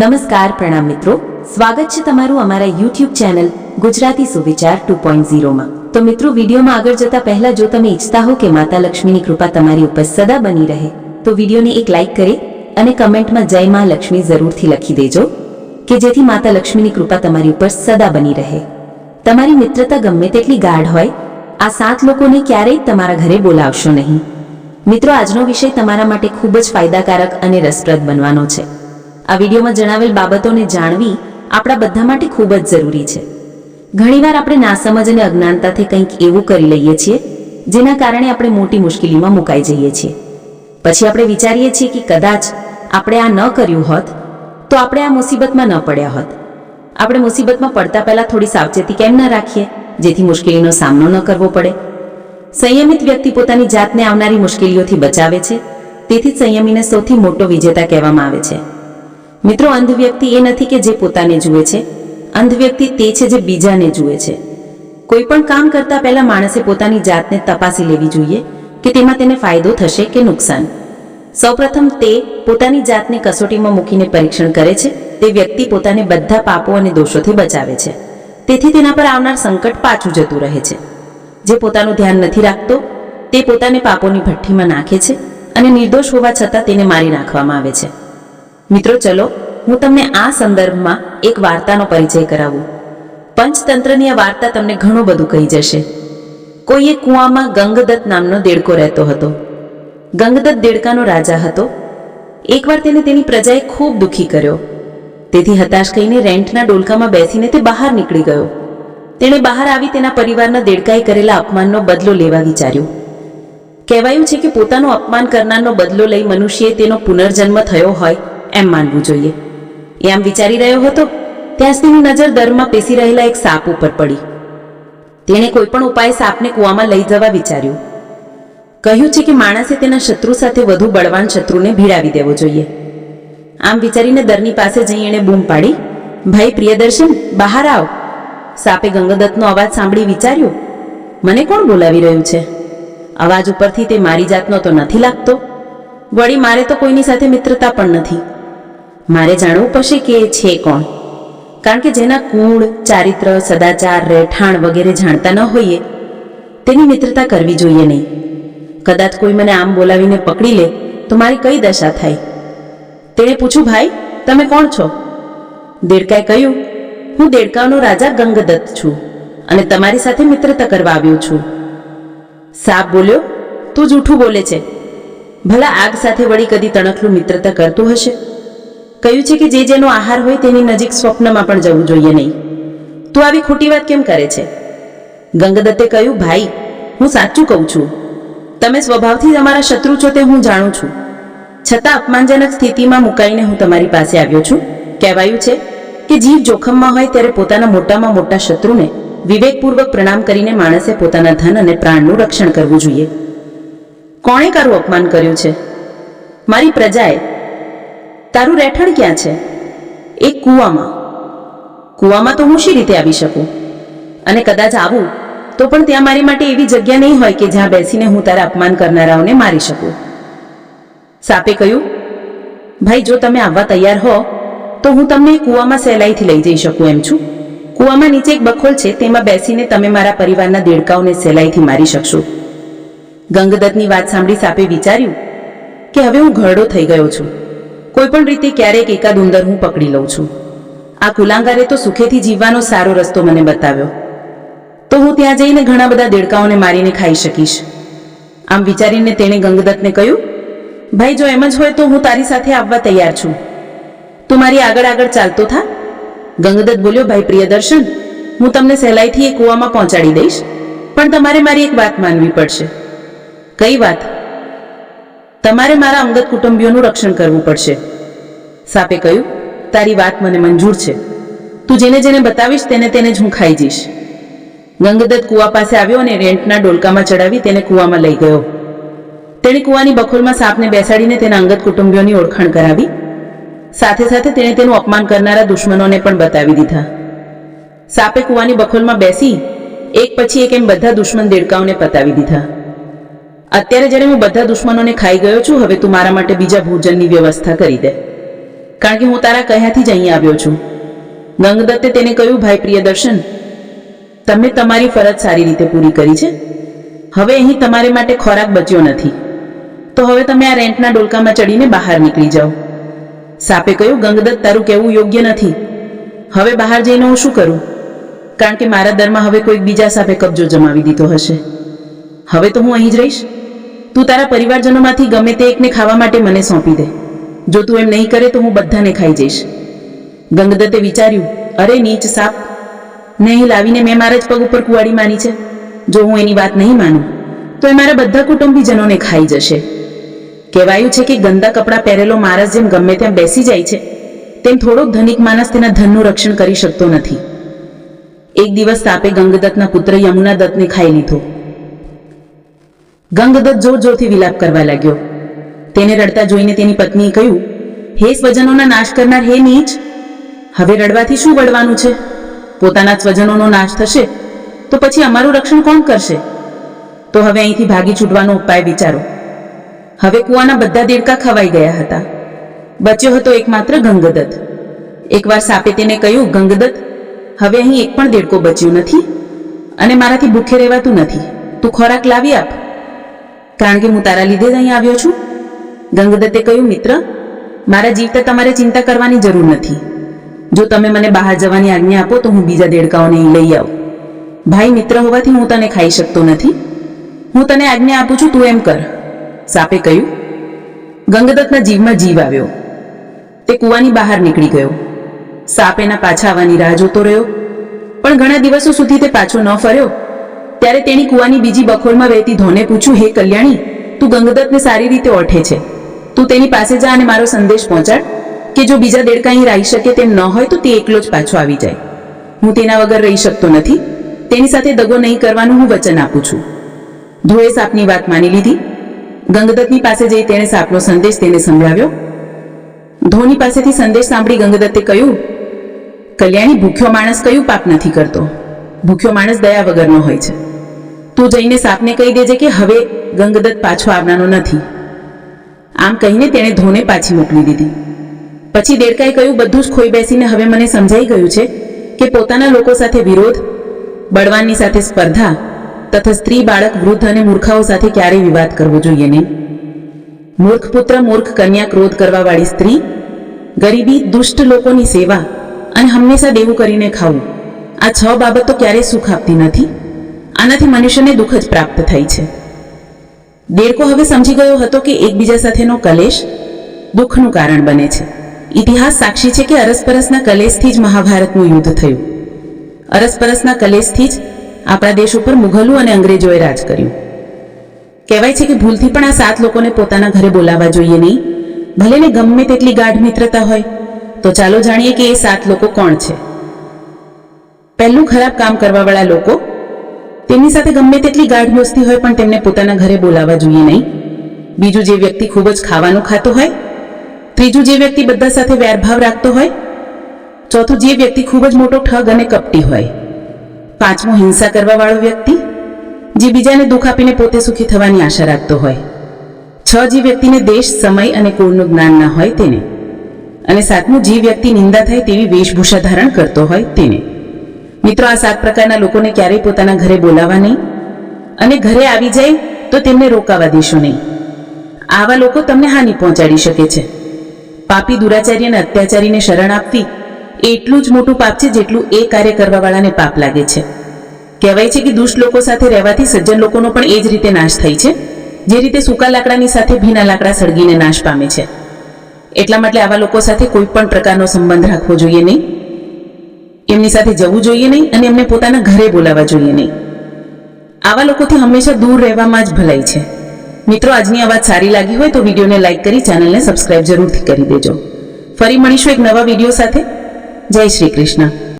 નમસ્કાર પ્રણામ મિત્રો. સ્વાગત છે તમારું અમારા યુટ્યુબ ચેનલ ગુજરાતી સુવિચાર ટુ પોઈન્ટ ઝીરોમાં. તો મિત્રો, વિડીયોમાં આગળ જતા પહેલા જો તમે ઈચ્છતા હો કે માતા લક્ષ્મીની કૃપા તમારી ઉપર સદા બની રહે, તો વિડીયોને એક લાઇક કરી અને કમેન્ટમાં જય માં લક્ષ્મી જરૂરથી લખી દેજો કે જેથી માતા લક્ષ્મીની કૃપા તમારી ઉપર સદા બની રહે. તમારી મિત્રતા ગમે તેટલી ગાઢ હોય, આ સાત લોકોને ક્યારેય તમારા ઘરે બોલાવશો નહીં. મિત્રો, આજનો વિષય તમારા માટે ખૂબ જ ફાયદાકારક અને રસપ્રદ બનવાનો છે. આ વિડીયોમાં જણાવેલ બાબતોને જાણવી આપણા બધા માટે ખૂબ જ જરૂરી છે. ઘણીવાર આપણે નાસમજ અને અજ્ઞાનતાથી કંઈક એવું કરી લઈએ છીએ, જેના કારણે આપણે મોટી મુશ્કેલીમાં મુકાઈ જઈએ છીએ. પછી આપણે વિચારીએ છીએ કે કદાચ આપણે આ ન કર્યું હોત, તો આપણે આ મુસીબતમાં ન પડ્યા હોત. આપણે મુસીબતમાં પડતા પહેલાં થોડી સાવચેતી કેમ ન રાખીએ, જેથી મુશ્કેલીનો સામનો ન કરવો પડે? સંયમિત વ્યક્તિ પોતાની જાતને આવનારી મુશ્કેલીઓથી બચાવે છે, તેથી જ સંયમીને સૌથી મોટો વિજેતા કહેવામાં આવે છે. મિત્રો અંધ વ્યક્તિ એ નથી કે જે પોતાને જુએ છે. અંધ વ્યક્તિ તે છે જે બીજાને જુએ છે. કોઈ પણ કામ કરતા પહેલા માણસે પોતાની જાતને તપાસી લેવી જોઈએ કે તેમાં તેને ફાયદો થશે કે નુકસાન. સૌપ્રથમ તે પોતાની જાતને કસોટીમાં મૂકીને પરીક્ષણ કરે છે. તે વ્યક્તિ પોતાને બધા પાપો અને દોષોથી બચાવે છે. તેથી તેના પર આવનાર સંકટ પાછું જતું રહે છે. જે પોતાનું ધ્યાન નથી રાખતો, તે પોતાને પાપોની ભઠ્ઠીમાં નાખે છે અને નિર્દોષ હોવા છતાં તેને મારી નાખવામાં આવે છે. મિત્રો, ચલો હું તમને આ સંદર્ભમાં એક વાર્તાનો પરિચય કરાવું. પંચતંત્રની આ વાર્તા તમને ઘણું બધું કહી જશે. કોઈ એક કૂવામાં ગંગદત્ત નામનો દેડકો રહેતો હતો. ગંગદત્ત દેડકાનો રાજા હતો. એકવાર તેને તેની પ્રજાએ ખૂબ દુઃખી કર્યો. તેથી હતાશ કહીને રેન્ટના ડોલકામાં બેસીને તે બહાર નીકળી ગયો. તેણે બહાર આવી તેના પરિવારના દેડકાએ કરેલા અપમાનનો બદલો લેવા વિચાર્યું. કહેવાયું છે કે પોતાનું અપમાન કરનારનો બદલો લઈ મનુષ્યએ તેનો પુનર્જન્મ થયો હોય એમ માનવું જોઈએ. એ આમ વિચારી રહ્યો હતો, ત્યાં તેની નજર દરમાં પેસી રહેલા એક સાપ ઉપર પડી. તેણે કોઈ પણ ઉપાય સાપને કૂવામાં લઈ જવા વિચાર્યું. કહ્યું છે કે માણસે તેના શત્રુ સાથે વધુ બળવાન શત્રુને ભીડાવી દેવો જોઈએ. આમ વિચારીને દરની પાસે જઈ એણે બૂમ પાડી. ભાઈ પ્રિયદર્શન, બહાર આવ. સાપે ગંગદત્તનો અવાજ સાંભળી વિચાર્યું. મને કોણ બોલાવી રહ્યું છે? અવાજ ઉપરથી તે મારી જાતનો તો નથી લાગતો. વળી મારે તો કોઈની સાથે મિત્રતા પણ નથી. મારે જાણવું પડશે કે છે કોણ. કારણ કે જેના કુળ, ચારિત્ર, સદાચાર, રહેઠાણ વગેરે જાણતા ન હોઈએ, તેની મિત્રતા કરવી જોઈએ નહીં. કદાચ કોઈ મને આમ બોલાવીને પકડી લે, તો મારી કઈ દશા થાય? તેણે પૂછ્યું, ભાઈ, તમે કોણ છો? દેડકાએ કહ્યું, હું દેડકાનો રાજા ગંગદત્ત છું અને તમારી સાથે મિત્રતા કરવા આવ્યો છું. સાપ બોલ્યો, તું જૂઠું બોલે છે. ભલા આગ સાથે વળી કદી તણખલું મિત્રતા કરતું હશે? કહ્યું છે કે જે જેનો આહાર હોય તેની નજીક સ્વપ્નમાં પણ જવું જોઈએ નહીં. તું આવી ખોટી વાત કેમ કરે છે? ગંગદત્તે કહ્યું, ભાઈ, હું સાચું કહું છું. તમે સ્વભાવથી તમારા શત્રુ છો તે હું જાણું છું. છતાં અપમાનજનક સ્થિતિમાં મુકાઈને હું તમારી પાસે આવ્યો છું. કહેવાયું છે કે જીવ જોખમમાં હોય ત્યારે પોતાના મોટામાં મોટા શત્રુને વિવેકપૂર્વક પ્રણામ કરીને માણસે પોતાના ધન અને પ્રાણનું રક્ષણ કરવું જોઈએ. કોણે કારું અપમાન કર્યું છે? મારી પ્રજાએ તારું રહેઠાણ ક્યાં છે? એક કૂવામાં. કૂવામાં તો હું શી રીતે આવી શકું? અને કદાચ આવું, તો પણ ત્યાં મારી માટે એવી જગ્યા નહીં હોય કે જ્યાં બેસીને હું તારા અપમાન કરનારાઓને મારી શકું. સાપે કહ્યું, ભાઈ, જો તમે આવવા તૈયાર હો, તો હું તમને કૂવામાં સહેલાઈથી લઈ જઈ શકું એમ છું. કૂવામાં નીચે એક બખોલ છે, તેમાં બેસીને તમે મારા પરિવારના દેડકાઓને સહેલાઈથી મારી શકશો. ગંગદત્તની વાત સાંભળી સાપે વિચાર્યું કે હવે હું ઘરડો થઈ ગયો છું. કોઈ પણ રીતે ક્યારેક એકાદ ઉંદર હું પકડી લઉં છું. આ કુલાંગારે તો સુખેથી જીવવાનો સારો રસ્તો મને બતાવ્યો. તો હું ત્યાં જઈને ઘણા બધા દેડકાઓને મારીને ખાઈ શકીશ. આમ વિચારીને તેણે ગંગદત્તને કહ્યું, ભાઈ, જો એમ જ હોય તો હું તારી સાથે આવવા તૈયાર છું. તું મારી આગળ આગળ ચાલતો થા. ગંગદત્ત બોલ્યો, ભાઈ, પ્રિયદર્શન, હું તમને સહેલાઈથી એ કૂવામાં પહોંચાડી દઈશ, પણ તમારે મારી એક વાત માનવી પડશે. કઈ વાત? તમારે મારા અંગત કુટુંબીઓનું રક્ષણ કરવું પડશે. સાપે કહ્યું, તારી વાત મને મંજૂર છે. તું જેને જેને બતાવીશ તેને તેને જ હું ખાઈ જઈશ. ગંગદત્ત કૂવા પાસે આવ્યો અને રેન્ટના ડોલકામાં ચડાવી તેને કૂવામાં લઈ ગયો. તેણે કૂવાની બખોલમાં સાપને બેસાડીને તેના અંગત કુટુંબીઓની ઓળખાણ કરાવી. સાથે સાથે તેણે તેનું અપમાન કરનારા દુશ્મનોને પણ બતાવી દીધા. સાપે કૂવાની બખોલમાં બેસી, એક પછી એક એમ બધા દુશ્મન દેડકાઓને પતાવી દીધા. અત્યારે જ્યારે હું બધા દુશ્મનોને ખાઈ ગયો છું, હવે તું મારા માટે બીજા ભોજનની વ્યવસ્થા કરી દે. કારણ કે હું તારા કહ્યાથી જ અહીં આવ્યો છું. ગંગદત્તે તેને કહ્યું, ભાઈ પ્રિયદર્શન, તમે તમારી ફરજ સારી રીતે પૂરી કરી છે. હવે અહીં તમારે માટે ખોરાક બચ્યો નથી. તો હવે તમે આ રેન્ટના ડોલકામાં ચડીને બહાર નીકળી જાઓ. સાપે કહ્યું, ગંગદત્ત, તારું કહેવું યોગ્ય નથી. હવે બહાર જઈને હું શું કરું? કારણ કે મારા દરમાં હવે કોઈક બીજા સાપે કબજો જમાવી દીધો હશે. હવે તો હું અહીં જ રહીશ. તું તારા પરિવારજનોમાંથી ગમે તે એકને ખાવા માટે મને સોંપી દે. જો તું એમ નહીં કરે તો હું બધાને ખાઈ જઈશ. ગંગદત્તે વિચાર્યું, અરે નીચ સાપ, નહીં લાવીને મેં મારા જ પગ ઉપર કુવાડી મારી છે. જો હું એની વાત નહીં માનું, તો એ મારા બધા કુટુંબીજનોને ખાઈ જશે. કહેવાયું છે કે ગંદા કપડાં પહેરેલો માણસ જેમ ગમે ત્યાં બેસી જાય છે, તેમ થોડોક ધનિક માણસ તેના ધનનું રક્ષણ કરી શકતો નથી. એક દિવસ સાપે ગંગદત્તના પુત્ર યમુના દત્તને ખાઈ લીધો. ગંગદત્ત જોર જોરથી વિલાપ કરવા લાગ્યો. તેને રડતા જોઈને તેની પત્નીએ કહ્યું, હે સ્વજનોના નાશ કરનાર હે નીચ, હવે રડવાથી શું વળવાનું છે? પોતાના સ્વજનોનો નાશ થશે, તો પછી અમારું રક્ષણ કોણ કરશે? તો હવે અહીંથી ભાગી છૂટવાનો ઉપાય વિચારો. હવે કુવાના બધા દેડકા ખવાઈ ગયા હતા. બચ્યો હતો એકમાત્ર ગંગદત્ત. એકવાર સાપે તેને કહ્યું, ગંગદત્ત, હવે અહીં એક પણ દેડકો બચ્યો નથી અને મારાથી ભૂખે રહેવાતું નથી. તું ખોરાક લાવી આપ. કારણ કે હું તારા લીધે જ અહીં આવ્યો છું. ગંગદત્તે કહ્યું, મિત્ર, મારા જીવતા તમારે ચિંતા કરવાની જરૂર નથી. જો તમે મને બહાર જવાની આજ્ઞા આપો તો હું બીજા દેડકાઓને લઈ આવું. ભાઈ, મિત્ર હોવાથી હું તને ખાઈ શકતો નથી. હું તને આજ્ઞા આપું છું, તું એમ કર. સાપે કહ્યું. ગંગદત્તના જીવમાં જીવ આવ્યો. તે કૂવાની બહાર નીકળી ગયો. સાપ એના પાછા આવવાની રાહ જોતો રહ્યો. પણ ઘણા દિવસો સુધી તે પાછો ન ફર્યો. ત્યારે તેની કૂવાની બીજી બખોલમાં વહેતી ધોને પૂછ્યું, હે કલ્યાણી, તું ગંગદત્તને સારી રીતે ઓઠે છે. તું તેની પાસે જા અને મારો સંદેશ પહોંચાડ. કે જો બીજા દેડકા અહીં રહી શકે તેમ ન હોય તો તે એકલો જ પાછો આવી જાય. હું તેના વગર રહી શકતો નથી. તેની સાથે દગો નહીં કરવાનું હું વચન આપું છું. ધોએ સાપની વાત માની લીધી. ગંગદત્તની પાસે જઈ તેણે સાપનો સંદેશ તેને સંભળાવ્યો. ધોની પાસેથી સંદેશ સાંભળી ગંગદત્તે કહ્યું, કલ્યાણી, ભૂખ્યો માણસ કયું પાપ નથી કરતો? ભૂખ્યો માણસ દયા વગરનો હોય છે. તું જઈને સાપને કહી દેજે કે હવે ગંગદત્ત પાછો આવનારો નથી. આમ કહીને તેણે ધોને પાછી મોકલી દીધી. પછી દેડકાએ કહ્યું, બધું જ ખોઈ બેસીને હવે મને સમજાઈ ગયું છે કે પોતાના લોકો સાથે વિરોધ, બળવાનની સાથે સ્પર્ધા તથા સ્ત્રી, બાળક, વૃદ્ધ અને મૂર્ખાઓ સાથે ક્યારેય વિવાદ કરવો જોઈએ નહીં. મૂર્ખ પુત્ર, મૂર્ખ કન્યા ક્રોધ કરવાવાળી સ્ત્રી, ગરીબી, દુષ્ટ લોકોની સેવા અને હંમેશા દેવું કરીને ખાવું, આ છ બાબતો ક્યારેય સુખ આપતી નથી. આનાથી મનુષ્યને દુઃખ જ પ્રાપ્ત થાય છે. દેડકો હવે સમજી ગયો હતો કે એકબીજા સાથેનો કલેશ દુઃખનું કારણ બને છે. ઇતિહાસ સાક્ષી છે કે અરસપરસના કલેશથી જ મહાભારતનું યુદ્ધ થયું. અરસપરસના કલેશથી જ આપણા દેશ ઉપર મુઘલો અને અંગ્રેજોએ રાજ કર્યું. કહેવાય છે કે ભૂલથી પણ આ સાત લોકોને પોતાના ઘરે બોલાવવા જોઈએ નહીં. ભલે ને ગમે તેટલી ગાઢ મિત્રતા હોય, તો ચાલો જાણીએ કે એ સાત લોકો કોણ છે. પહેલું ખરાબ કામ કરવાવાળા લોકો તેમની સાથે ગમે તેટલી ગાઢ દોસ્તી હોય પણ તેમને પોતાના ઘરે બોલાવવા જોઈએ નહીં. બીજું જે વ્યક્તિ ખૂબ જ ખાવાનું ખાતો હોય, ત્રીજું જે વ્યક્તિ બધા સાથે વેરભાવ રાખતો હોય, ચોથું જે વ્યક્તિ ખૂબ જ મોટો ઠગ અને કપટી હોય. પાંચમું હિંસા કરવાવાળો વ્યક્તિ, જે બીજાને દુઃખ આપીને પોતે સુખી થવાની આશા રાખતો હોય. છ જે વ્યક્તિને દેશ, સમય અને કુળનું જ્ઞાન ના હોય તેને. અને સાતમું જે વ્યક્તિ નિંદા થાય તેવી વેશભૂષા ધારણ કરતો હોય તેને. મિત્રો, આ સાત પ્રકારના લોકોને ક્યારેય પોતાના ઘરે બોલાવવા નહીં અને ઘરે આવી જાય તો તેમને રોકાવા દેશો નહીં. આવા લોકો તમને હાનિ પહોંચાડી શકે છે. પાપી દુરાચારી અને અત્યાચારીને શરણ આપવી એટલું જ મોટું પાપ છે જેટલું એ કાર્ય કરવાવાળાને પાપ લાગે છે. કહેવાય છે કે દુષ્ટ લોકો સાથે રહેવાથી સજ્જન લોકોનો પણ એ જ રીતે નાશ થાય છે, જે રીતે સૂકા લાકડાની સાથે ભીના લાકડા સળગીને નાશ પામે છે. એટલા માટે આવા લોકો સાથે કોઈ પણ પ્રકારનો સંબંધ રાખવો જોઈએ નહીં. એમની સાથે જવું જોઈએ નહીં અને એમને પોતાના ઘરે બોલાવવા જોઈએ નહીં. આવા લોકોથી હંમેશા દૂર રહેવામાં જ ભલાઈ છે. મિત્રો, આજની આ વાત સારી લાગી હોય તો વિડીયોને લાઇક કરી ચેનલને સબસ્ક્રાઇબ જરૂરથી કરી દેજો. ફરી મળીશું એક નવા વીડિયો સાથે. જય શ્રી કૃષ્ણ.